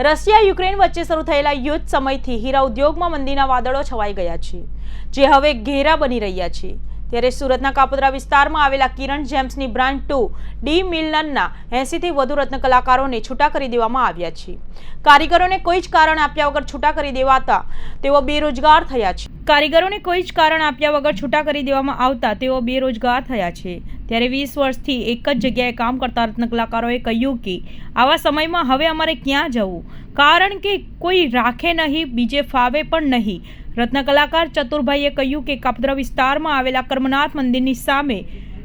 Russia, Ukraine વચ્ચે શરૂ થયેલા યુદ્ધ સમયથી હીરા ઉદ્યોગમાં મંદીના વાદળો છવાઈ ગયા છે, જે હવે ઘેરા બની રહ્યા છે. ત્યારે સુરતના કાપોદ્રા વિસ્તારમાં આવેલા કિરણ જેમ્સની બ્રાન્ડ ટુ, ડી મિલનના એંસીથી વધુ રત્ન કલાકારોને છૂટા કરી દેવામાં આવ્યા છે. કારીગરોને કોઈ જ કારણ આપ્યા વગર છૂટા કરી દેવાતા તેઓ બેરોજગાર થયા છે. કારીગરોને કોઈ જ કારણ આપ્યા વગર છૂટા કરી દેવામાં આવતા તેઓ બેરોજગાર થયા છે. ત્યારે વીસ વર્ષથી એક જ જગ્યાએ કામ કરતા રત્ન કલાકારોએ કહ્યું કે, આવા સમયમાં હવે અમારે ક્યાં જવું? કારણ કે કોઈ રાખે નહીં, બીજે ફાવે પણ નહીં. રત્ન કલાકાર ચતુરભાઈએ કહ્યું કે, કાપદ્રા વિસ્તારમાં આવેલા કર્મનાથ મંદિરની સામે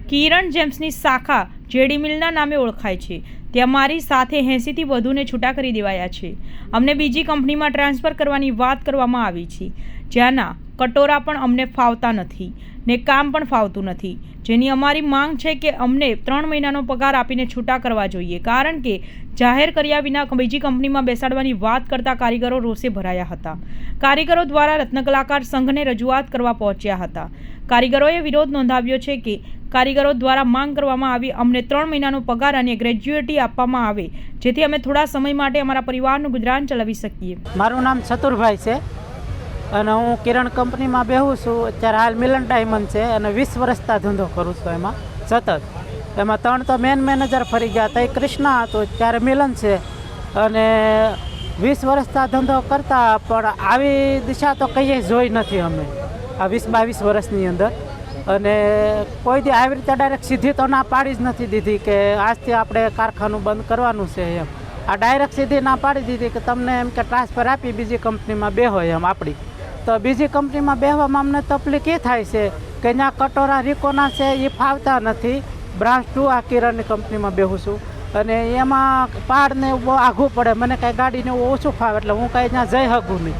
કિરણ જેમ્સની શાખા જેડી મિલના નામે ઓળખાય છે. ત્યાં મારી સાથે એંસીથી વધુને છૂટા કરી દેવાયા છે. અમને બીજી કંપનીમાં ટ્રાન્સફર કરવાની વાત કરવામાં આવી છે. જ્યાંના કટોરા પણ અમને ફાવતા નથી ને કામ પણ ફાવતું નથી. જેની અમારી માંગ છે કે અમને ત્રણ મહિનાનો પગાર આપીને છૂટા કરવા જોઈએ. કારણ કે જાહેર કર્યા વિના બીજી કંપનીમાં બેસાડવાની વાત કરતા કારીગરો રોષે ભરાયા હતા. કારીગરો દ્વારા રત્નકલાકાર સંઘને રજૂઆત કરવા પહોંચ્યા હતા. કારીગરોએ વિરોધ નોંધાવ્યો છે કે કારીગરો દ્વારા માંગ કરવામાં આવી અમને ત્રણ મહિનાનો પગાર અને ગ્રેજ્યુએટી આપવામાં આવે, જેથી અમે થોડા સમય માટે અમારા પરિવારનું ગુજરાન ચલાવી શકીએ. મારું નામ ચતુરભાઈ છે. અને હું કિરણ કંપનીમાં બેહું છું. અત્યારે હાલ મિલન ડાયમંડ છે અને વીસ વર્ષતા ધંધો કરું છું એમાં. સતત. એમાં ત્રણ તો મેન મેનેજર ફરી ગયા. તઈ કૃષ્ણા હતો. ત્યારે મિલન છે. અને વીસ વર્ષતા ધંધો કરતા, પણ આવી દિશા તો કહીએ જોઈ નથી અમે. આ વીસ બાવીસ વર્ષની અંદર. અને કોઈ દી આવી રીતે ડાયરેક્ટ સીધી તો ના પાડી જ નથી દીધી કે આજથી આપણે કારખાનું બંધ કરવાનું છે એમ. આ ડાયરેક્ટ સીધી ના પાડી દીધી કે તમને એમ કે ટ્રાન્સફર આપી બીજી કંપનીમાં બેહો એમ આપણી. તો બીજી કંપનીમાં બેહવામાં અમને તકલીફ એ થાય છે કે ત્યાં કટોરા રીકોના છે એ ફાવતા નથી. બ્રાન્ચ ટુ આ કિરણની કંપનીમાં બેહું છું. અને એમાં પહાડને બહુ આઘું પડે. મને કાંઈ ગાડીને ઓછું ફાવે એટલે હું કાંઈ ત્યાં જઈ શકું નહીં.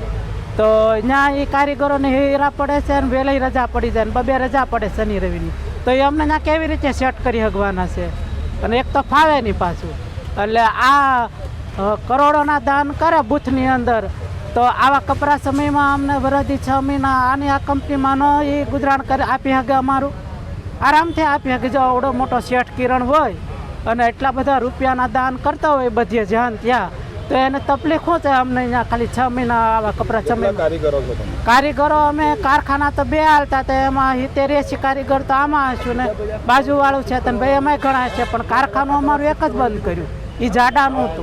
તો ત્યાં એ કારીગરોને હેરા પડે છે અને વહેલી રજા પડી જાય ને બબે રજા પડે શનિ રવિની. તો એ અમને ત્યાં કેવી રીતે સેટ કરી શકવાના છે? અને એક તો ફાવે નહીં પાછું. એટલે આ કરોડોના દાન કરે બૂથની અંદર. તો આવા કપરા સમયમાં અમને વરદી છ મહિના આની આ કંપનીમાં ન એ ગુજરાન કરી આપી શકે અમારું. આરામથી આપી શકે જો આવડો મોટો શેઠ કિરણ હોય અને એટલા બધા રૂપિયાના દાન કરતા હોય બધે જ્યાં ત્યાં તો એને તકલીફ શું છે અમને અહીંયા ખાલી છ મહિના આવા કપરા છ મહિના કારીગરો અમે કારખાના તો બે હાલતા તો એમાં હિતેર એસી કારીગર તો આમાં હશું ને બાજુવાળું છે તને ભાઈ એમાંય ઘણા છે પણ કારખાનું અમારું એક જ બંધ કર્યું. એ જાડાનું હતું.